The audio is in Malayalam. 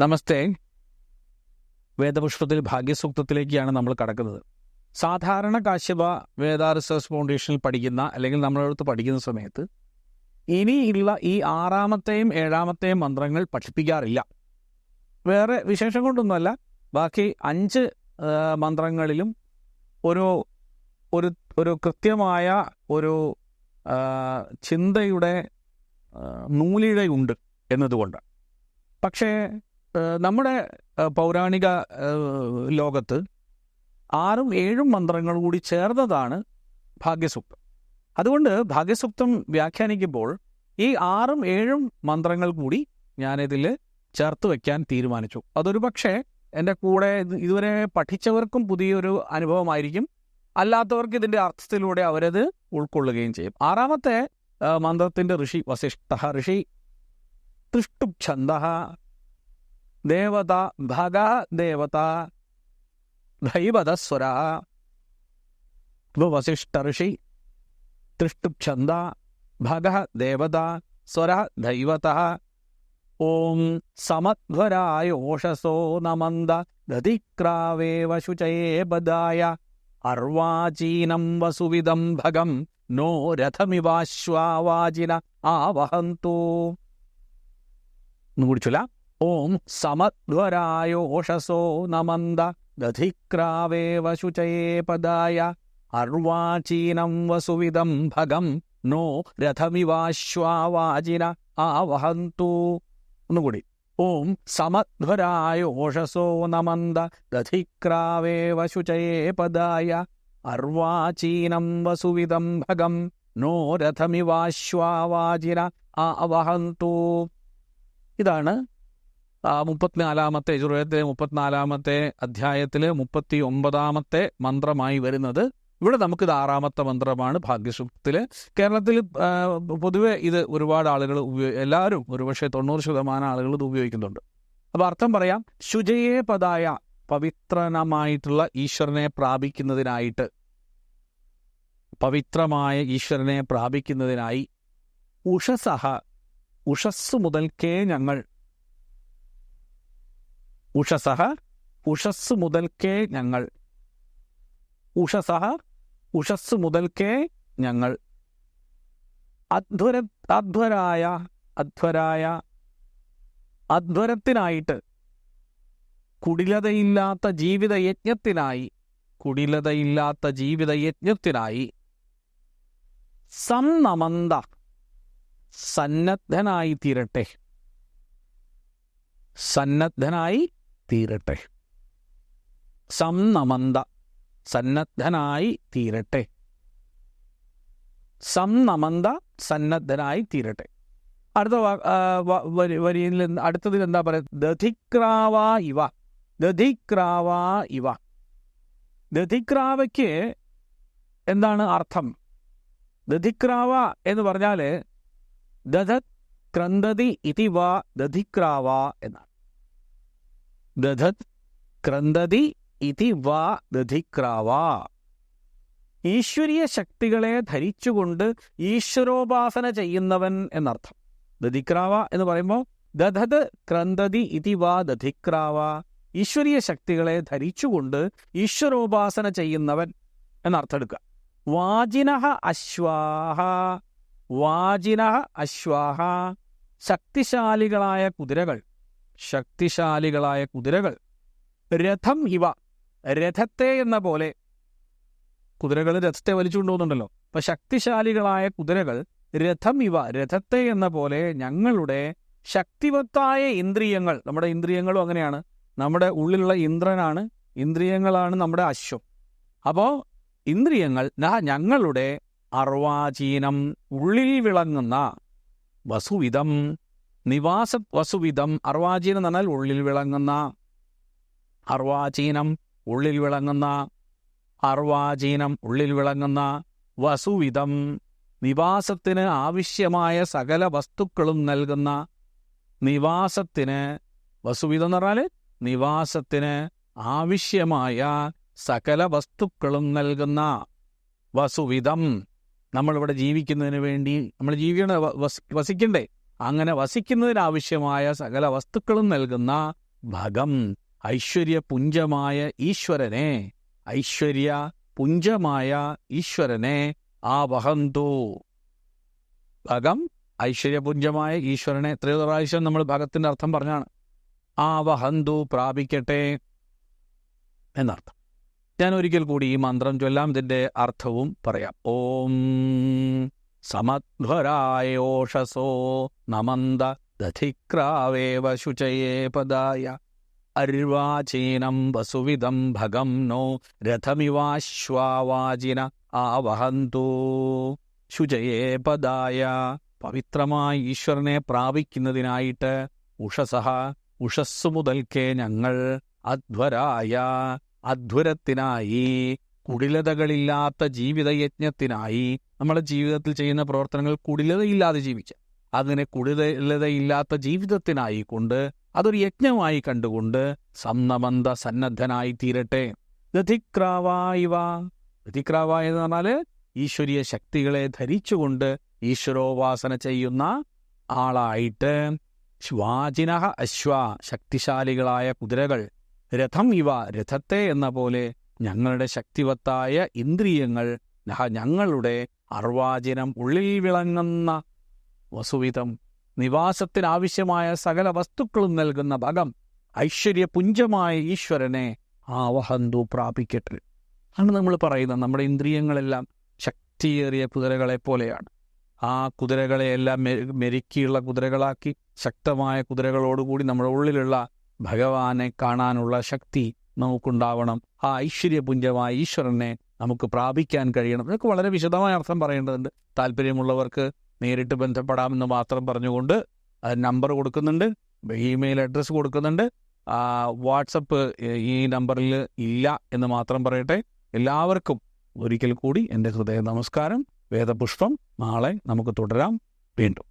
നമസ്തേ. വേദപുഷ്പത്തിൽ ഭാഗ്യസൂക്തത്തിലേക്കാണ് നമ്മൾ കടക്കുന്നത്. സാധാരണ കാശ്യപ വേദ റിസർച്ച് ഫൗണ്ടേഷനിൽ പഠിക്കുന്ന അല്ലെങ്കിൽ നമ്മളടുത്ത് പഠിക്കുന്ന സമയത്ത് ഇനിയുള്ള ഈ ആറാമത്തെയും ഏഴാമത്തെയും മന്ത്രങ്ങൾ പഠിപ്പിക്കാറില്ല. വേറെ വിശേഷം കൊണ്ടൊന്നുമല്ല. ബാക്കി അഞ്ച് മന്ത്രങ്ങളിലും ഒരു ഒരു ഒരു കൃത്യമായ ഒരു ചിന്തയുടെ നൂലിഴയുണ്ട് എന്നതുകൊണ്ട്. പക്ഷേ നമ്മുടെ പൗരാണിക ലോകത്ത് ആറും ഏഴും മന്ത്രങ്ങൾ കൂടി ചേർന്നതാണ് ഭാഗ്യസൂക്തം. അതുകൊണ്ട് ഭാഗ്യസൂക്തം വ്യാഖ്യാനിക്കുമ്പോൾ ഈ ആറും ഏഴും മന്ത്രങ്ങൾ കൂടി ഞാനിതിൽ ചേർത്ത് വയ്ക്കാൻ തീരുമാനിച്ചു. അതൊരു പക്ഷേ എന്റെ കൂടെ ഇതുവരെ പഠിച്ചവർക്കും പുതിയൊരു അനുഭവമായിരിക്കും. അല്ലാത്തവർക്ക് ഇതിന്റെ അർത്ഥത്തിലൂടെ അവരത് ഉൾക്കൊള്ളുകയും ചെയ്യും. ആറാമത്തെ മന്ത്രത്തിന്റെ ഋഷി വസിഷ്ഠ ഋഷി തൃഷ്ടുച്ഛന്ദ ദേവത ഭഗ ദേവത ദൈവതസ്വര വസിഷ്ഠ ഋഷി തൃഷ്ടുച്ഛന്ദ ഭഗ ദേവത സ്വര ദൈവത ഓം സമധ്വരായോഷസോ നമന്ത ദതിക്രാവേവ ശുചയേ ബദായ അർവാചീനം വസുവിധം ഭഗം നോ രഥമിവാശ്വാവാജിന ആവഹന്തു. ഒന്നുകൂടി ചൊല്ലാം. ഓം സമധ്വരായോഷസോ നമന്ത ദധിക്രാവേവ ശുചയേ പദായ അർവാചീനം വസുവിധം ഭഗം നോ രഥമിവാശ്വാവാജിന ആവഹന്തു. ഒന്നുകൂടി. ഓം സമധ്വരായോഷസോ നമന്ത ദധിക്രാവേവ ശുചയേ പദായ അർവാചീനം വസുവിധം ഭഗം നോ രഥമിവാശ്വാവാജിന ആവഹന്തു. ഇതാണ് മുപ്പത്തിനാലാമത്തെ യജുർവേദത്തിലെ മുപ്പത്തിനാലാമത്തെ അധ്യായത്തിലെ മുപ്പത്തി ഒമ്പതാമത്തെ മന്ത്രമായി വരുന്നത് ഇവിടെ നമുക്കിത് ആറാമത്തെ മന്ത്രമാണ് ഭാഗ്യസൂക്തത്തിൽ കേരളത്തിൽ പൊതുവേ ഇത് ഒരുപാട് ആളുകൾ ഉപയോഗി എല്ലാവരും ഒരുപക്ഷെ തൊണ്ണൂറ് ശതമാനം ആളുകൾ ഇത് ഉപയോഗിക്കുന്നുണ്ട്. അപ്പോൾ അർത്ഥം പറയാം ശുചയേ പദായ പവിത്രനമായിട്ടുള്ള ഈശ്വരനെ പ്രാപിക്കുന്നതിനായിട്ട് പവിത്രമായ ഈശ്വരനെ പ്രാപിക്കുന്നതിനായി ഉഷസഹ ഉഷസ് മുതൽക്കേ ഞങ്ങൾ ഉഷസഹ ഉഷസ് മുതൽക്കേ ഞങ്ങൾ. ഉഷസഹ ഉഷസ് മുതൽക്കേ ഞങ്ങൾ. അധ്വര അധ്വരായ അധ്വരായ അധ്വരത്തിനായിട്ട് കുടിലതയില്ലാത്ത ജീവിതയജ്ഞത്തിനായി കുടിലതയില്ലാത്ത ജീവിതയജ്ഞത്തിനായി സംനമന്ത സന്നദ്ധനായി തീരട്ടെ. സന്നദ്ധനായി തീരട്ടെ. സംനമന്ത സന്നദ്ധനായി തീരട്ടെ. സംനമന്ത സന്നദ്ധനായി തീരട്ടെ. അടുത്ത വരിയിൽ അടുത്തതിൽ എന്താ പറയുക ദധിക്രാവാ ഇവ. ദധിക്രാവാ ഇവ. ദധിക്രാവയ്ക്ക് എന്താണ് അർത്ഥം? ദധിക്രാവ എന്ന് പറഞ്ഞാൽ ദധത് ക്രന്ദതി ഇതി വാ ദധിക്രാവ എന്നാണ്. ദധത് ക്രന്ദതി ഇതി വാ ദധിക്രാവ ഈശ്വരീയ ശക്തികളെ ധരിച്ചുകൊണ്ട് ഈശ്വരോപാസന ചെയ്യുന്നവൻ എന്നർത്ഥം. ദധിക്രാവ എന്ന് പറയുമ്പോൾ ദധത് ക്രന്ദതി ഇതി വാ ദധിക്രാവ ഈശ്വരീയ ശക്തികളെ ധരിച്ചുകൊണ്ട് ഈശ്വരോപാസന ചെയ്യുന്നവൻ എന്നർത്ഥം എടുക്കുക വാജിനഹ അശ്വാഹ വാജിനഹ അശ്വാഹ ശക്തിശാലികളായ കുതിരകൾ ശക്തിശാലികളായ കുതിരകൾ. രഥം ഇവ. രഥത്തെ എന്ന പോലെ കുതിരകൾ രഥത്തെ വലിച്ചുകൊണ്ട് പോകുന്നുണ്ടല്ലോ അപ്പൊ ശക്തിശാലികളായ കുതിരകൾ രഥം ഇവ. രഥത്തെ എന്ന പോലെ ഞങ്ങളുടെ ശക്തിവത്തായ ഇന്ദ്രിയങ്ങൾ. നമ്മുടെ ഇന്ദ്രിയങ്ങളും അങ്ങനെയാണ്. നമ്മുടെ ഉള്ളിലുള്ള ഇന്ദ്രനാണ് ഇന്ദ്രിയങ്ങളാണ് നമ്മുടെ അശ്വം. അപ്പോ ഇന്ദ്രിയങ്ങൾ ഞങ്ങളുടെ അർവാചീനം ഉള്ളിൽ വിളങ്ങുന്ന വസുവിധം നിവാസ വസുവിധം അർവാചീനം എന്ന് പറഞ്ഞാൽ ഉള്ളിൽ വിളങ്ങുന്ന അർവാചീനം ഉള്ളിൽ വിളങ്ങുന്ന അർവാചീനം ഉള്ളിൽ വിളങ്ങുന്ന വസുവിധം നിവാസത്തിന് ആവശ്യമായ സകല വസ്തുക്കളും നൽകുന്ന നിവാസത്തിന് വസുവിധം എന്ന് പറഞ്ഞാൽ നിവാസത്തിന് ആവശ്യമായ സകല വസ്തുക്കളും നൽകുന്ന വസുവിധം. നമ്മളിവിടെ ജീവിക്കുന്നതിന് വേണ്ടി നമ്മൾ ജീവിക്കണ വസിക്കണ്ടേ? അങ്ങനെ വസിക്കുന്നതിനാവശ്യമായ സകല വസ്തുക്കളും നൽകുന്ന ഭഗം ഐശ്വര്യപുഞ്ചമായ ഈശ്വരനെ ഐശ്വര്യ പുഞ്ചമായ ഈശ്വരനെ ആവഹന്തു. ഭഗം ഐശ്വര്യപുഞ്ചമായ ഈശ്വരനെ എത്രയോ പ്രാവശ്യം നമ്മൾ ഭഗത്തിന്റെ അർത്ഥം പറഞ്ഞാണ്. ആവഹന്തു പ്രാപിക്കട്ടെ എന്നർത്ഥം. ഞാൻ ഒരിക്കൽ കൂടി ഈ മന്ത്രം ചൊല്ലാം ഇതിന്റെ അർത്ഥവും പറയാം. ഓം സമധ്വരായോഷസോ നമന്ത ദധിക്രാവേവ ശുചയേ പദായ. അർവാചീനം വസുവിധം ഭഗം നോ രഥമിവാശ്വാവാചിന ആവഹന്തു. ശുചയേ പദായ. പവിത്രമായ ഈശ്വരനെ പ്രാപിക്കുന്നതിനായിട്ട് ഉഷസഹ ഉഷസ്സു മുതൽക്കേ ഞങ്ങൾ അധ്വരായ. അധ്വരത്തിനായി കുടിലതകളില്ലാത്ത ജീവിതയജ്ഞത്തിനായി നമ്മുടെ ജീവിതത്തിൽ ചെയ്യുന്ന പ്രവർത്തനങ്ങൾ കുടിലതയില്ലാതെ ജീവിക്കുക അങ്ങനെ കുടിലതയില്ലാത്ത ജീവിതത്തിനായി കൊണ്ട് അതൊരു യജ്ഞമായി കണ്ടുകൊണ്ട് സന്നമന്ത സന്നദ്ധനായി തീരട്ടെ. ദധിക്രാവായിവ ദധിക്രാവ എന്ന് പറഞ്ഞാൽ ഈശ്വരീയ ശക്തികളെ ധരിച്ചുകൊണ്ട് ഈശ്വരോപാസന ചെയ്യുന്ന ആളായിട്ട് ശ്വാജിനഹ അശ്വ ശക്തിശാലികളായ കുതിരകൾ. രഥം ഇവ രഥത്തെ എന്ന പോലെ ഞങ്ങളുടെ ശക്തിവത്തായ ഇന്ദ്രിയങ്ങൾ ഞങ്ങളുടെ അർവാചനം ഉള്ളിൽ വിളങ്ങുന്ന വസുവിധം നിവാസത്തിനാവശ്യമായ സകല വസ്തുക്കളും നൽകുന്ന ഭഗം ഐശ്വര്യപുഞ്ചമായ ഈശ്വരനെ ആവഹന്തു പ്രാപിക്കട്ടെ. ആണ് നമ്മൾ പറയുന്നത്. നമ്മുടെ ഇന്ദ്രിയങ്ങളെല്ലാം ശക്തിയേറിയ കുതിരകളെ പോലെയാണ് ആ കുതിരകളെയെല്ലാം മെരുക്കിയുള്ള കുതിരകളാക്കി ശക്തമായ കുതിരകളോടുകൂടി നമ്മുടെ ഉള്ളിലുള്ള ഭഗവാനെ കാണാനുള്ള ശക്തി നമുക്കുണ്ടാവണം. ആ ഐശ്വര്യപുഞ്ചമായ ഈശ്വരനെ നമുക്ക് പ്രാപിക്കാൻ കഴിയണം. ഇതൊക്കെ വളരെ വിശദമായ അർത്ഥം പറയേണ്ടതുണ്ട്. താല്പര്യമുള്ളവർക്ക് നേരിട്ട് ബന്ധപ്പെടാമെന്ന് മാത്രം പറഞ്ഞുകൊണ്ട് നമ്പർ കൊടുക്കുന്നുണ്ട്. ഇമെയിൽ അഡ്രസ്സ് കൊടുക്കുന്നുണ്ട്. വാട്സപ്പ് ഈ നമ്പറിൽ ഇല്ല എന്ന് മാത്രം പറയട്ടെ. എല്ലാവർക്കും ഒരിക്കൽ കൂടി എന്റെ ഹൃദയ നമസ്കാരം. വേദപുഷ്പം. നാളെ നമുക്ക് തുടരാം. വീണ്ടും.